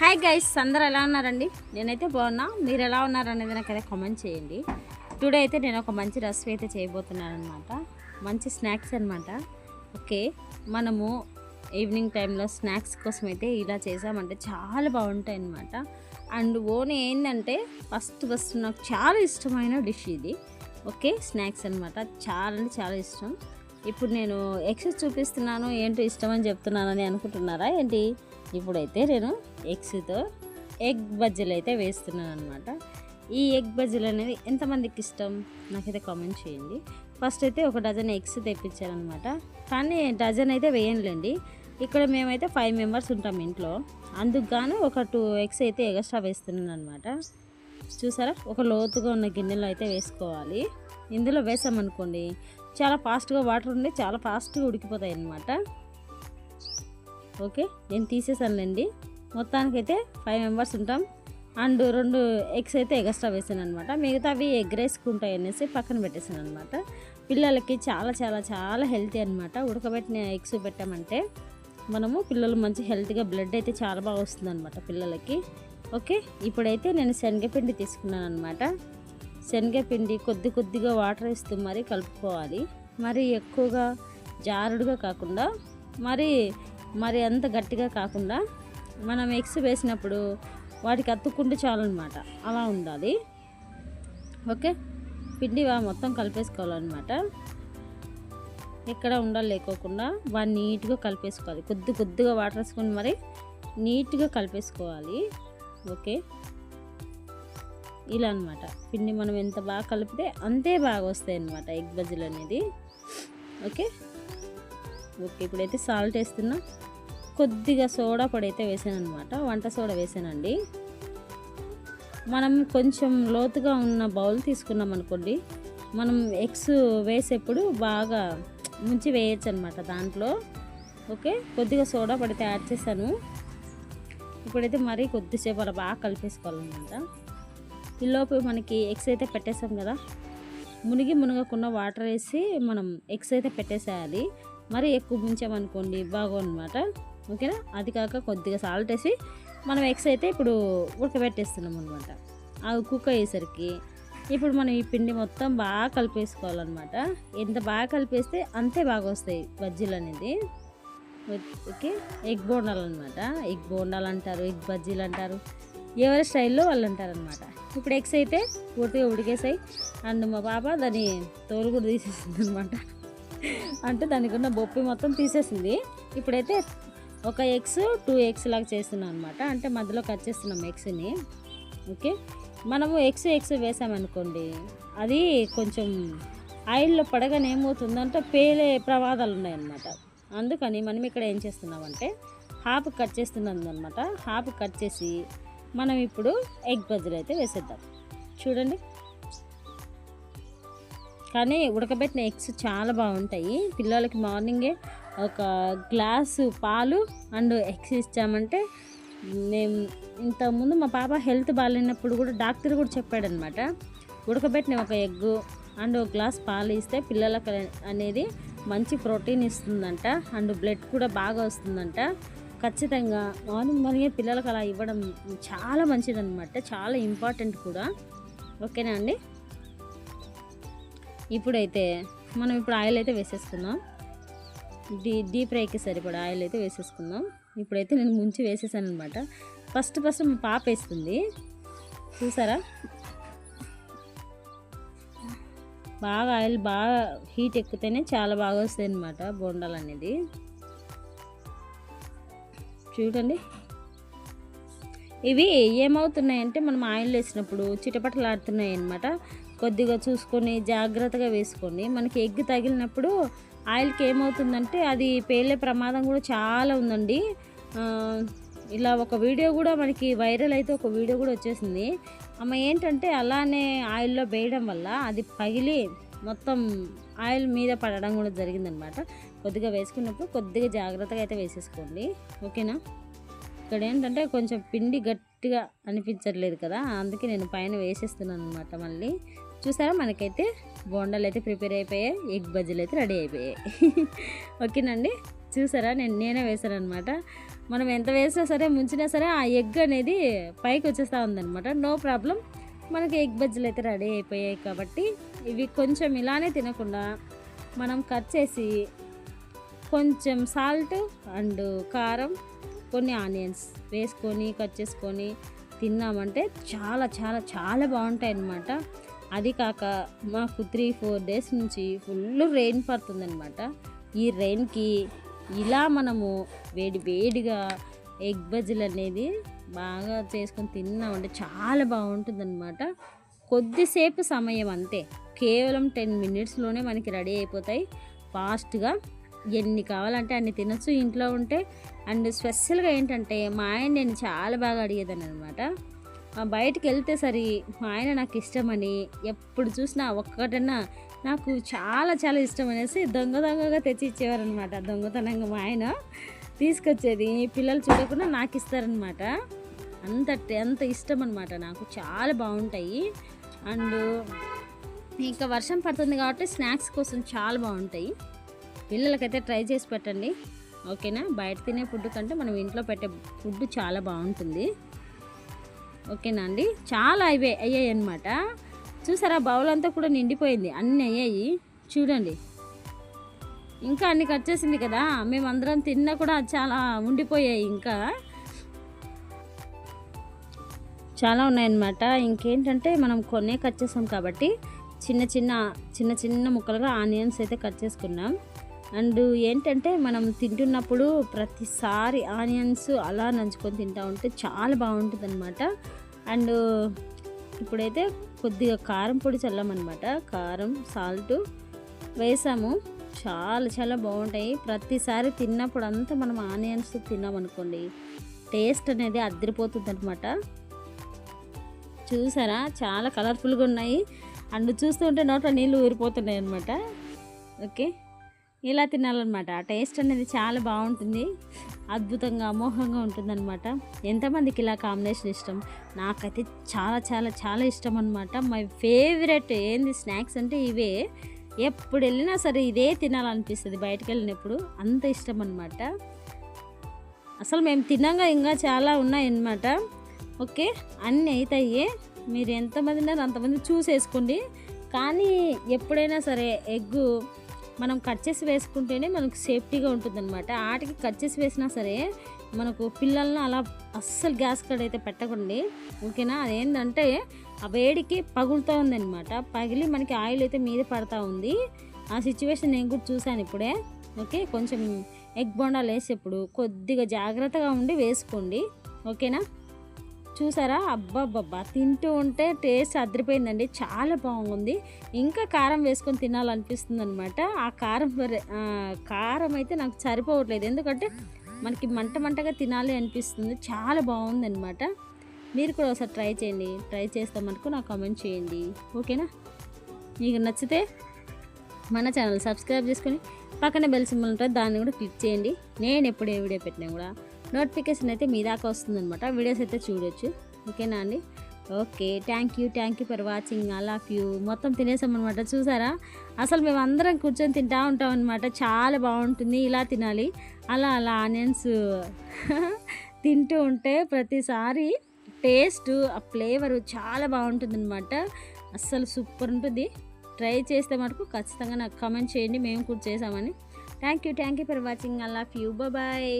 Hi guys అందరు ఎలా ఉన్నారండి? నేనైతే బాగున్నా. మీరు ఎలా ఉన్నారు అనేది నాకు అయితే కామెంట్ చేయండి. టుడే అయితే నేను ఒక మంచి రెసిపీ అయితే చేయబోతున్నాను అనమాట మంచి స్నాక్స్ అనమాట ఓకే మనము ఈవినింగ్ టైంలో స్నాక్స్ కోసం అయితే ఇలా చేసామంటే చాలా బాగుంటాయి అనమాట అండ్ ఓన్ ఏంటంటే ఫస్ట్ ఫస్ట్ నాకు చాలా ఇష్టమైన డిష్ ఇది. ఓకే స్నాక్స్ అనమాట చాలా అంటే చాలా ఇష్టం. ఇప్పుడు నేను ఎక్సెస్ చూపిస్తున్నాను ఏంటో ఇష్టం అని చెప్తున్నానని అనుకుంటున్నారా? ఏంటి? ఇప్పుడైతే నేను ఎగ్స్తో ఎగ్ బజ్జీలు అయితే వేస్తున్నాను అనమాట ఈ ఎగ్ బజ్జీలు అనేది ఎంతమందికి ఇష్టం? నాకైతే కామెంట్ చేయండి. ఫస్ట్ అయితే ఒక డజన్ ఎగ్స్ తెప్పించారనమాట కానీ డజన్ అయితే వేయంలేండి ఇక్కడ మేమైతే ఫైవ్ మెంబర్స్ ఉంటాం ఇంట్లో. అందుకు గాను ఒక టూ ఎగ్స్ అయితే ఎగస్ట్రా వేస్తున్నాను అనమాట చూసారా? ఒక లోతుగా ఉన్న గిన్నెలో అయితే వేసుకోవాలి. ఇందులో వేసామనుకోండి చాలా ఫాస్ట్గా వాటర్ ఉండి చాలా ఫాస్ట్గా ఉడికిపోతాయి అన్నమాట. ఓకే నేను తీసేసానులేండి. మొత్తానికైతే ఫైవ్ మెంబర్స్ ఉంటాం. అండ్ రెండు ఎగ్స్ అయితే ఎగస్ట్రా వేసాను అనమాట మిగతావి ఎగ్ రేసుకుంటాయి అనేసి పక్కన పెట్టేసాను అనమాట పిల్లలకి చాలా చాలా చాలా హెల్తీ అనమాట ఉడకబెట్టిన ఎగ్స్ పెట్టామంటే మనము పిల్లలు మంచి హెల్తీగా బ్లడ్ అయితే చాలా బాగా వస్తుంది అనమాట పిల్లలకి. ఓకే ఇప్పుడైతే నేను శనగపిండి తీసుకున్నాను అనమాట శనగపిండి కొద్ది కొద్దిగా వాటర్ ఇస్తూ మరీ కలుపుకోవాలి. మరి ఎక్కువగా జారుడుగా కాకుండా మరి మరి అంత గట్టిగా కాకుండా మనం ఎగ్స్ వేసినప్పుడు వాటికి అతుక్కుంటే చాలన్నమాట. అలా ఉండాలి. ఓకే? పిండి వా- మొత్తం కలిపేసుకోవాలన్నమాట. ఎక్కడ ఉండాలి లేకోకుండా బాగా నీట్గా కలిపేసుకోవాలి. కొద్ది కొద్దిగా వాటర్ వేసుకొని మరి నీట్గా కలిపేసుకోవాలి. ఓకే? ఇలా అనమాట పిండి మనం ఎంత బాగా కలిపితే అంతే బాగా వస్తాయి అనమాట ఎగ్ బజ్జీలు అనేది ఓకే? ఓకే ఇప్పుడైతే సాల్ట్ వేస్తున్నా. కొద్దిగా సోడా పొడి అయితే వేసాను అనమాట వంట సోడా వేసానండి. మనం కొంచెం లోతుగా ఉన్న బౌల్ తీసుకున్నాం అనుకోండి మనం ఎగ్స్ వేసేప్పుడు బాగా ముంచి వేయచ్చు అనమాట దాంట్లో. ఓకే కొద్దిగా సోడా పడితే యాడ్ చేశాను. ఇప్పుడైతే మరీ కొద్దిసేపు అలా బాగా కలిపేసుకోవాలన్నమాట. ఈలోపు మనకి ఎగ్స్ అయితే పెట్టేసాం కదా. మునిగి మునగకుండా వాటర్ వేసి మనం ఎగ్స్ అయితే పెట్టేసేయాలి. మరి ఎక్కువ ముంచామనుకోండి బాగోనమాట ఓకేనా? అది కాక కొద్దిగా సాల్ట్ వేసి మనం ఎగ్స్ అయితే ఇప్పుడు ఉడకబెట్టేస్తున్నాం అనమాట అవి కుక్ అయ్యేసరికి ఇప్పుడు మనం ఈ పిండి మొత్తం బాగా కలిపేసుకోవాలన్నమాట. ఎంత బాగా కలిపేస్తే అంతే బాగా వస్తాయి బజ్జీలు అనేది. ఓకే? ఎగ్ బోండాలు అనమాట ఎగ్ బోండాలు అంటారు ఎగ్ బజ్జీలు అంటారు ఎవరి స్టైల్లో వాళ్ళు అంటారనమాట ఇప్పుడు ఎగ్స్ అయితే పూర్తిగా ఉడికేసాయి. అండ్ మా పాప దాన్ని తోలు కూడా తీసేసింది అనమాట అంటే దానికి ఉన్న బొప్పి మొత్తం తీసేసింది. ఇప్పుడైతే ఒక ఎగ్స్ టూ ఎగ్స్ లాగా చేస్తున్నాం అనమాట అంటే మధ్యలో కట్ చేస్తున్నాం ఎగ్స్ని. ఓకే? మనము ఎగ్స్ ఎగ్స్ వేసామనుకోండి అది కొంచెం ఆయిల్లో పడగానే ఏమవుతుందంటే పేలే ప్రమాదాలు ఉన్నాయన్నమాట. అందుకని మనం ఇక్కడ ఏం చేస్తున్నామంటే హాఫ్ కట్ చేస్తున్నాం అనమాట హాఫ్ కట్ చేసి మనం ఇప్పుడు ఎగ్ బజ్జీలు అయితే వేసేద్దాం. చూడండి. కానీ ఉడకబెట్టిన ఎగ్స్ చాలా బాగుంటాయి. పిల్లలకి మార్నింగే ఒక గ్లాసు పాలు అండ్ ఎగ్స్ ఇచ్చామంటే మేము ఇంతకుముందు మా పాప హెల్త్ బాగాలేనప్పుడు కూడా డాక్టర్ కూడా చెప్పాడనమాట ఉడకబెట్టిన ఒక ఎగ్గు అండ్ ఒక గ్లాస్ పాలు ఇస్తే పిల్లలకు అనేది మంచి ప్రోటీన్ ఇస్తుందంట అండ్ బ్లడ్ కూడా బాగా వస్తుందంట. ఖచ్చితంగా మార్నింగ్ మార్నింగే పిల్లలకు అలా ఇవ్వడం చాలా మంచిదనమాట చాలా ఇంపార్టెంట్ కూడా. ఓకేనా అండి? ఇప్పుడైతే మనం ఇప్పుడు ఆయిల్ అయితే వేసేసుకుందాం. డీ డీప్ ఫ్రైకి సరిపడా ఆయిల్ అయితే వేసేసుకుందాం. ఇప్పుడైతే నేను ముంచి వేసేసాను అనమాట ఫస్ట్ ఫస్ట్ మా పాప వేస్తుంది. చూసారా? బాగా ఆయిల్ బాగా హీట్ ఎక్కితేనే చాలా బాగా వస్తాయి అనమాట బొండాలు అనేది చూడండి. ఇవి ఏమవుతున్నాయంటే మనం ఆయిల్ వేసినప్పుడు చిటపటలాడుతున్నాయి అనమాట కొద్దిగా చూసుకొని జాగ్రత్తగా వేసుకోండి. మనకి ఎగ్ తగిలినప్పుడు ఆయిల్కి ఏమవుతుందంటే అది పేలే ప్రమాదం కూడా చాలా ఉందండి. ఇలా ఒక వీడియో కూడా మనకి వైరల్ అయితే ఒక వీడియో కూడా వచ్చేసింది. అమ్మ ఏంటంటే అలానే ఆయిల్లో వేయడం వల్ల అది పగిలి మొత్తం ఆయిల్ మీద పడడం కూడా జరిగిందనమాట. కొద్దిగా వేసుకున్నప్పుడు కొద్దిగా జాగ్రత్తగా అయితే వేసేసుకోండి. ఓకేనా? ఇక్కడ ఏంటంటే కొంచెం పిండి గట్టిగా అనిపించట్లేదు కదా అందుకే నేను పైన వేసేస్తున్నాను అనమాట మళ్ళీ. చూసారా? మనకైతే బోండాలు అయితే ప్రిపేర్ అయిపోయాయి ఎగ్ బజ్జీలు అయితే రెడీ అయిపోయాయి. ఓకేనండి చూసారా? నేను నేనే వేసాను అనమాట మనం ఎంత వేసినా సరే ముంచినా సరే ఆ ఎగ్ అనేది పైకి వచ్చేస్తూ ఉందన్నమాట. నో ప్రాబ్లం మనకి ఎగ్ బజ్జీలు అయితే రెడీ అయిపోయాయి కాబట్టి ఇవి కొంచెం ఇలానే తినకుండా మనం కట్ చేసి కొంచెం సాల్ట్ అండ్ కారం కొన్ని ఆనియన్స్ వేసుకొని కట్ చేసుకొని తిన్నామంటే చాలా చాలా చాలా బాగుంటాయి అన్నమాట అది కాక మాకు త్రీ ఫోర్ డేస్ నుంచి ఫుల్ రెయిన్ పడుతుందనమాట ఈ రెయిన్కి ఇలా మనము వేడి వేడిగా ఎగ్ బజ్జీలు అనేది బాగా చేసుకొని తిన్నామంటే చాలా బాగుంటుందన్నమాట. కొద్దిసేపు సమయం అంతే. కేవలం టెన్ మినిట్స్లోనే మనకి రెడీ అయిపోతాయి. ఫాస్ట్గా ఎన్ని కావాలంటే అన్ని తినొచ్చు ఇంట్లో ఉంటే. అండ్ స్పెషల్గా ఏంటంటే మా ఆయన నేను చాలా బాగా అడిగేదాన్ని అనమాట బయటికి వెళ్తే సరి మా ఆయన నాకు ఇష్టమని ఎప్పుడు చూసినా ఒక్కటన్నా నాకు చాలా చాలా ఇష్టం అనేసి దొంగ దొంగగా తెచ్చి ఇచ్చేవారనమాట. దొంగతనంగా మా ఆయన తీసుకొచ్చేది. పిల్లలు చూడకుండా నాకు ఇస్తారనమాట అంత అంత ఇష్టం అనమాట నాకు. చాలా బాగుంటాయి. అండ్ ఇంకా వర్షం పడుతుంది కాబట్టి స్నాక్స్ కోసం చాలా బాగుంటాయి. పిల్లలకైతే ట్రై చేసి పెట్టండి. ఓకేనా? బయట తినే ఫుడ్ కంటే మనం ఇంట్లో పెట్టే ఫుడ్ చాలా బాగుంటుంది. ఓకేనా అండి? చాలా అవే అయ్యాయి అనమాట చూసారా బౌల్ అంతా కూడా నిండిపోయింది. అన్నీ అయ్యాయి. చూడండి. ఇంకా అన్ని కట్ చేసింది కదా? మేమందరం తిన్నా కూడా చాలా ఉండిపోయాయి ఇంకా. చాలా ఉన్నాయన్నమాట. ఇంకేంటంటే మనం కొనే కట్ చేసాం కాబట్టి చిన్న చిన్న చిన్న చిన్న ముక్కలుగా ఆనియన్స్ అయితే కట్ చేసుకున్నాం. అండ్ ఏంటంటే మనం తింటున్నప్పుడు ప్రతిసారి ఆనియన్స్ అలా నంచుకొని తింటా ఉంటే చాలా బాగుంటుంది అనమాట అండ్ ఇప్పుడైతే కొద్దిగా కారం పొడి చల్లామన్నమాట. కారం సాల్ట్ వేసాము. చాలా చాలా బాగుంటాయి. ప్రతిసారి తిన్నప్పుడు అంతా మనం ఆనియన్స్ తిన్నామనుకోండి టేస్ట్ అనేది అద్దరిపోతుంది అనమాట చూసారా? చాలా కలర్ఫుల్గా ఉన్నాయి. అండ్ చూస్తుంటే నోట నీళ్ళు ఊరిపోతున్నాయి అనమాట ఓకే? ఇలా తినాలన్నమాట. ఆ టేస్ట్ అనేది చాలా బాగుంటుంది. అద్భుతంగా అమోఘంగా ఉంటుందన్నమాట. ఎంతమందికి ఇలా కాంబినేషన్ ఇష్టం? నాకైతే చాలా చాలా చాలా ఇష్టం అనమాట మై ఫేవరెట్ ఏంది స్నాక్స్ అంటే ఇవే. ఎప్పుడు వెళ్ళినా సరే ఇదే తినాలనిపిస్తుంది బయటకు వెళ్ళినప్పుడు అంత ఇష్టం అనమాట అసలు మేము తినంగా ఇంకా చాలా ఉన్నాయన్నమాట. ఓకే అన్నీ అవుతాయి మీరు ఎంతమంది ఉన్నారు అంతమంది చూసేసుకోండి. కానీ ఎప్పుడైనా సరే ఎగ్గు మనం కట్ చేసి వేసుకుంటేనే మనకు సేఫ్టీగా ఉంటుందన్నమాట. ఆటికి కట్ చేసి వేసినా సరే మనకు పిల్లల్ని అలా అస్సలు గ్యాస్ కడ అయితే పెట్టకండి. ఓకేనా? అదేంటంటే ఆ వేడికి పగులుతూ ఉందన్నమాట. పగిలి మనకి ఆయిల్ అయితే మీద పడతా ఉంది. ఆ సిచ్యువేషన్ నేను కూడా చూశాను ఇప్పుడే. ఓకే? కొంచెం ఎగ్ బొండాలు వేసేప్పుడు కొద్దిగా జాగ్రత్తగా ఉండి వేసుకోండి. ఓకేనా? చూసారా? అబ్బాబ్బా తింటూ ఉంటే టేస్ట్ అదిరిపోయిందండి. చాలా బాగుంది. ఇంకా కారం వేసుకొని తినాలనిపిస్తుంది అనమాట ఆ కారం కారం అయితే నాకు సరిపోవట్లేదు. ఎందుకంటే మనకి మంట మంటగా తినాలి అనిపిస్తుంది. చాలా బాగుందనమాట మీరు కూడా ఒకసారి ట్రై చేయండి. ట్రై చేస్తామనుకో నాకు కామెంట్ చేయండి. ఓకేనా? మీకు నచ్చితే మన ఛానల్ సబ్స్క్రైబ్ చేసుకొని పక్కన బెల్ సింబల్ ఉంటుంది. దాన్ని కూడా క్లిక్ చేయండి. నేను ఎప్పుడు ఏ వీడియో పెట్టినా కూడా. నోటిఫికేషన్ అయితే మీ దాకా వస్తుందనమాట వీడియోస్ అయితే చూడొచ్చు. ఓకేనా అండి? Okay. Thank you thank you for watching. I love you. మొత్తం తినేసామన్నమాట. చూసారా? అసలు మేము అందరం కూర్చొని తింటా ఉంటాం అనమాట చాలా బాగుంటుంది. ఇలా తినాలి. అలా అలా ఆనియన్స్ తింటూ ఉంటే ప్రతిసారి టేస్ట్ ఆ ఫ్లేవర్ చాలా బాగుంటుంది అనమాట అస్సలు సూపర్ ఉంటుంది. ట్రై చేస్తే మటుకు ఖచ్చితంగా నాకు కమెంట్ చేయండి. మేము కూడా చేసామని. Thank you thank you for watching. I love you. Bye.